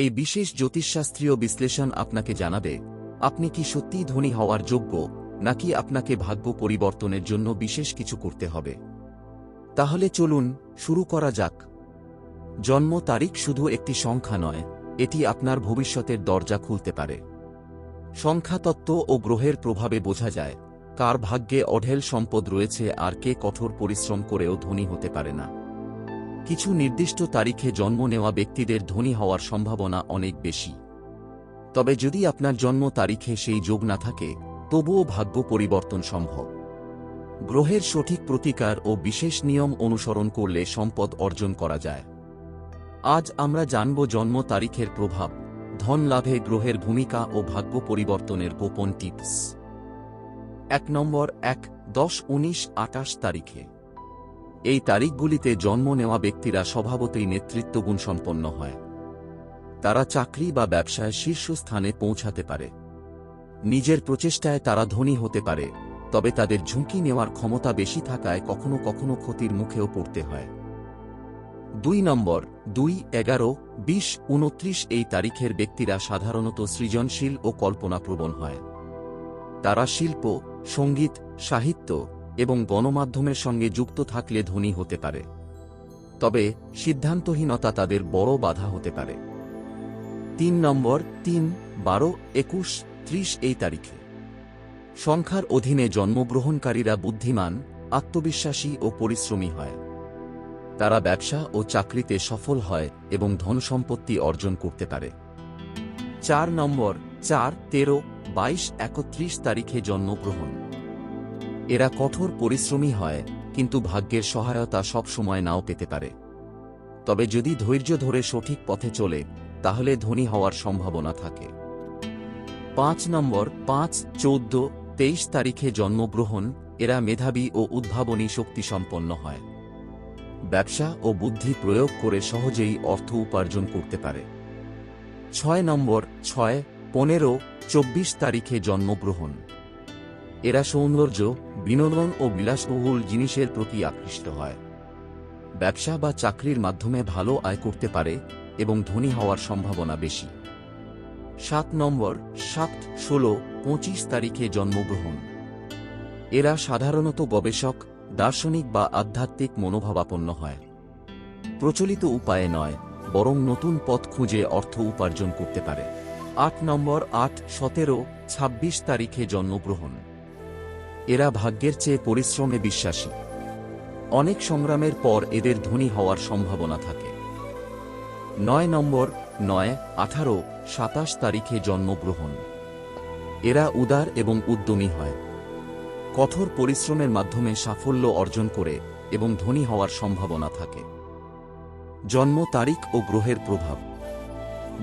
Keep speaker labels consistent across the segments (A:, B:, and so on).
A: এই বিশেষ জ্যোতিষশাস্ত্রীয় বিশ্লেষণ আপনাকে জানাবে, আপনি কি সত্যিই ধনী হওয়ার যোগ্য, নাকি আপনাকে ভাগ্য পরিবর্তনের জন্য বিশেষ কিছু করতে হবে? তাহলে চলুন, শুরু করা যাক। জন্ম তারিখ শুধু একটি সংখ্যা নয়, এটি আপনার ভবিষ্যতের দরজা খুলতে পারে। সংখ্যাতত্ত্ব ও গ্রহের প্রভাবে বোঝা যায়, কার ভাগ্যে অঢেল সম্পদ রয়েছে আর কে কঠোর পরিশ্রম করেও ধনী হতে পারে না। কিছু নির্দিষ্ট তারিখে জন্ম নেওয়া ব্যক্তিদের ধনী হওয়ার সম্ভাবনা অনেক বেশি। তবে যদি আপনার জন্ম তারিখে সেই যোগ না থাকে, তবুও ভাগ্য পরিবর্তন সম্ভব। গ্রহের সঠিক প্রতিকার ও বিশেষ নিয়ম অনুসরণ করলে সম্পদ অর্জন করা যায়। আজ আমরা জানব জন্ম তারিখের প্রভাব, ধন লাভে গ্রহের ভূমিকা ও ভাগ্য পরিবর্তনের গোপন টিপস। এক নম্বর এক, দশ উনিশ আটাশ তারিখে। এই তারিখগুলিতে জন্ম নেওয়া ব্যক্তিরা স্বভাবতই নেতৃত্বগুণ সম্পন্ন হয়। তারা চাকরি বা ব্যবসায় শীর্ষস্থানে পৌঁছাতে পারে। নিজের প্রচেষ্টায় তারা ধনী হতে পারে, তবে তাদের ঝুঁকি নেওয়ার ক্ষমতা বেশি থাকায় কখনো কখনো ক্ষতির মুখেও পড়তে হয়। দুই নম্বর, দুই, এগারো, বিশ, উনত্রিশ এই তারিখের ব্যক্তিরা সাধারণত সৃজনশীল ও কল্পনাপ্রবণ হয়। তারা শিল্প, সংগীত, সাহিত্য এবং গণমাধ্যমের সঙ্গে যুক্ত থাকলে ধনী হতে পারে। তবে সিদ্ধান্তহীনতা তাদের বড় বাধা হতে পারে। তিন নম্বর, তিন, বারো, একুশ, ত্রিশ এই তারিখে। সংখ্যার অধীনে জন্মগ্রহণকারীরা বুদ্ধিমান, আত্মবিশ্বাসী ও পরিশ্রমী হয়। তারা ব্যবসা ও চাকরিতে সফল হয় এবং ধনসম্পত্তি অর্জন করতে পারে। চার নম্বর, চার, তেরো, বাইশ, একত্রিশ তারিখে জন্মগ্রহণ। এরা কঠোর পরিশ্রমী হয়, কিন্তু ভাগ্যের সহায়তা সবসময় নাও পেতে পারে। তবে যদি ধৈর্য ধরে সঠিক পথে চলে, তাহলে ধনী হওয়ার সম্ভাবনা থাকে। পাঁচ নম্বর, পাঁচ, চৌদ্দ, তেইশ তারিখে জন্মগ্রহণ, এরা মেধাবী ও উদ্ভাবনী শক্তিসম্পন্ন হয়। ব্যবসা ও বুদ্ধি প্রয়োগ করে সহজেই অর্থ উপার্জন করতে পারে। ছয় নম্বর, ছয়, পনেরো, চব্বিশ তারিখে জন্মগ্রহণ। এরা সৌন্দর্য বিনোদন ও বিলাসবহুল জিনিসের প্রতি আকৃষ্ট হয়। ব্যবসা বা চাকরির মাধ্যমে ভালো আয় করতে পারে এবং ধনী হওয়ার সম্ভাবনা বেশি। সাত নম্বর, সাত, ষোলো, পঁচিশ তারিখে জন্মগ্রহণ। এরা সাধারণত গবেষক, দার্শনিক বা আধ্যাত্মিক মনোভাবাপন্ন হয়। প্রচলিত উপায়ে নয়, বরং নতুন পথ খুঁজে অর্থ উপার্জন করতে পারে। আট নম্বর, আট, সতেরো, ছাব্বিশ তারিখে জন্মগ্রহণ। এরা ভাগ্যের চেয়ে পরিশ্রমে বিশ্বাসী। অনেক সংগ্রামের পর এদের ধনী হওয়ার সম্ভাবনা থাকে। নয় নম্বর, নয়, আঠারো, সাতাশ তারিখে জন্মগ্রহণ। এরা উদার এবং উদ্যমী হয়। কঠোর পরিশ্রমের মাধ্যমে সাফল্য অর্জন করে এবং ধনী হওয়ার সম্ভাবনা থাকে। জন্ম তারিখ ও গ্রহের প্রভাব।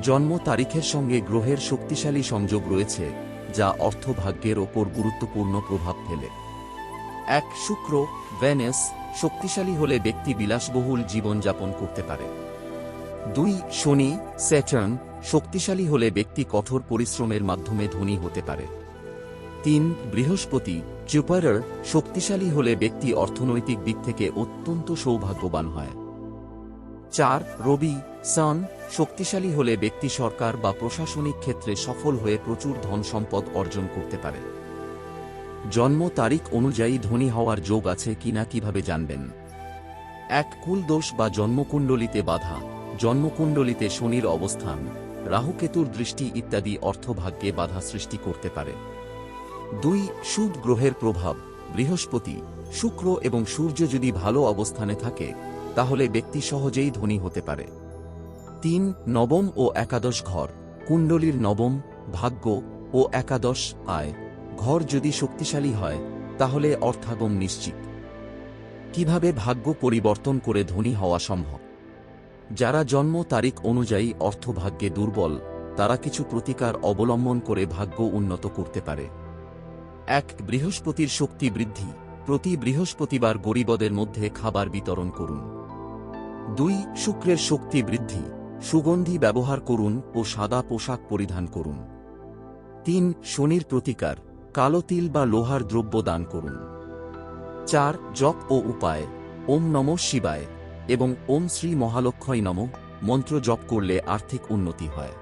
A: জন্ম তারিখের সঙ্গে গ্রহের শক্তিশালী সংযোগ রয়েছে। যা অর্থভাগ্যের ওপর গুরুত্বপূর্ণ প্রভাব ফেলে। এক শুক্র, ভেনেস, শক্তিশালী হলে ব্যক্তি বিলাসবহুল জীবনযাপন করতে পারে। দুই শনি, স্যাটার্ন, শক্তিশালী হলে ব্যক্তি কঠোর পরিশ্রমের মাধ্যমে ধনী হতে পারে। তিন বৃহস্পতি জুপারার শক্তিশালী হলে ব্যক্তি অর্থনৈতিক দিক থেকে অত্যন্ত সৌভাগ্যবান হয়। চার রবি সান শক্তিশালী হলে ব্যক্তি সরকার বা প্রশাসনিক ক্ষেত্রে সফল হয়ে প্রচুর ধন সম্পদ অর্জন করতে পারে। জন্ম তারিখ অনুযায়ী ধনী হওয়ার যোগ আছে কিনা কীভাবে জানবেন? এক কুলদোষ বা জন্মকুণ্ডলিতে বাধা, জন্মকুণ্ডলিতে শনির অবস্থান, রাহুকেতুর দৃষ্টি ইত্যাদি অর্থভাগ্যে বাধা সৃষ্টি করতে পারে। দুই সুদ গ্রহের প্রভাব, বৃহস্পতি, শুক্র এবং সূর্য যদি ভালো অবস্থানে থাকে, তাহলে ব্যক্তি সহজেই ধনী হতে পারে। তিন নবম ও একাদশ ঘর, কুণ্ডলীর নবম, ভাগ্য ও একাদশ আয়। ঘর যদি শক্তিশালী হয়, তাহলে অর্থাগম নিশ্চিত। কীভাবে ভাগ্য পরিবর্তন করে ধনী হওয়া সম্ভব? যারা জন্ম তারিখ অনুযায়ী অর্থভাগ্যে দুর্বল, তারা কিছু প্রতিকার অবলম্বন করে ভাগ্য উন্নত করতে পারে। এক, বৃহস্পতির শক্তি বৃদ্ধি। প্রতি বৃহস্পতিবার গরিবদের মধ্যে খাবার বিতরণ করুন। দুই, শুক্রের শক্তি বৃদ্ধি। সুগন্ধি ব্যবহার করুন ও সাদা পোশাক পরিধান করুন। তিন, শনির প্রতিকার, কালো তিল বা লোহার দ্রব্য দান করুন। চার, জপ ও উপায়, ওম নম শিবায় এবং ওম শ্রী মহালক্ষয় নম মন্ত্র জপ করলে আর্থিক উন্নতি হয়।